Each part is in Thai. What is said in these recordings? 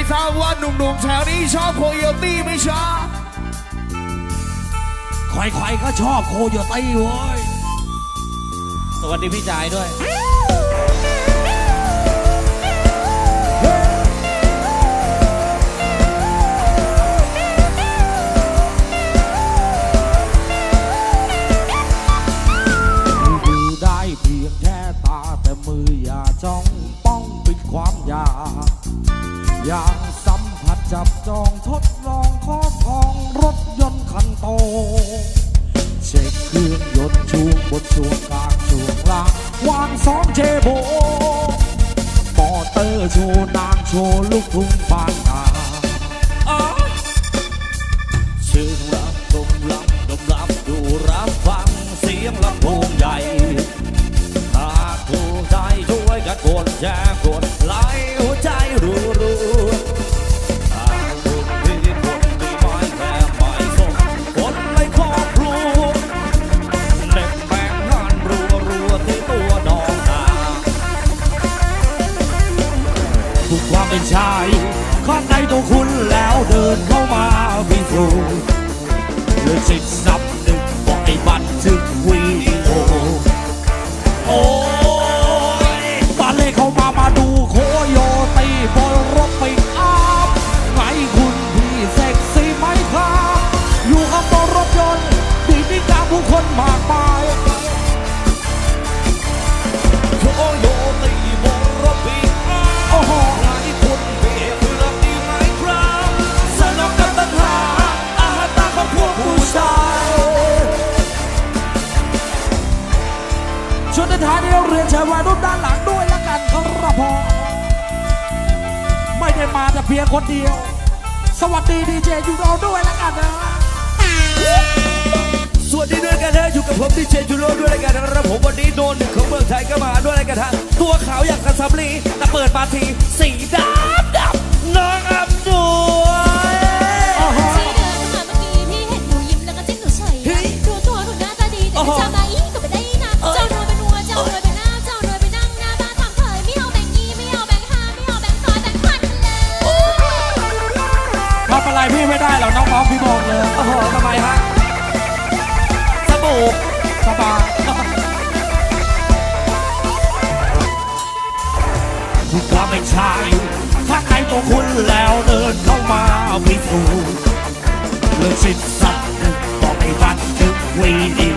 ไม่ทราบว่าหนุ่มๆแถวนี้ชอบโคโยตี้ไหมชอบใครๆก็ชอบโคโยตี้เว้ย สวัสดีพี่จ่ายด้วย ดูได้เพียงแค่ตาแต่มืออย่าจ้องป้องปิดความอยาก อยากสัมผัสจับจองทดลองครอบครองรถยนต์คันโต เช็คเครื่องยนต์ช่วงบนช่วงกลางช่วงล่างวางสองเจโบมอเตอร์โชว์นางโชว์ลูกทุ่งบานนาอ้าชื่อรับดมรับดมรับดูรับฟังเสียงลำโพงใหญ่ถ้าถูกใจช่วยกันกดแชร์กด ทุกความเป็นชายข้างในตัวคุณแล้วเดินเข้ามาพิสูจน์เลยจิตนับหนึ่งบอกให้บันทึกวีดีโอโอ้ยตอนเลขเข้ามามาดูโคโยตีบนรถปิกอัพไงคุณพี่เซ็กซี่ไหมครับอยู่ข้างบนรถยนต์ดีมีการผู้คนมา ท้ายนี้เรียนเชิญวัยรุ่นด้านหลังด้วยละกันครับพอไม่ได้มาแต่เพียงคนเดียว สวัสดีดีเจยูโรด้วยละกันนะสวัสดีด้วยกันนะอยู่กับผมดีเจจูโร่ด้วยรายการนะครับผมวันนี้โดนหนึ่งของเมืองไทยก็มาด้วยรายการฮะตัวขาวอย่างกระสับลีแต่เปิดมาทีสีดำดำน้องอำนวยโอ้โหที่เดินเข้ามาเมื่อกี้พี่เห็นหนูยิ้มแล้วก็จิ้มหนูเฉยนะดูตัวหนูหน้าตาดีแต่ไม่จำได้อีกก็ไม่ ไม่ได้หรอกน้องๆพี่บอกเลยโอ้โหทำไมฮะสบู่สบายทุกความเป็นชายข้าใครตัวคุณแล้วเดินเข้ามาพิสูจน์เลือกสิทธิ์สัตว์บอกให้บันทึงวีดี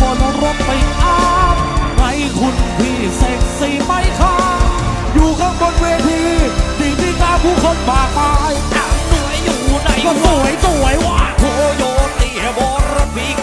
บนรถไปอาบไหนคุณพี่เซ็กซี่ไหมคะอยู่ข้างบนเวทีดีที่ตาผู้คนมากมายอะสวยอยู่ในก็สวยสวยวะโคโยตีโบรพิก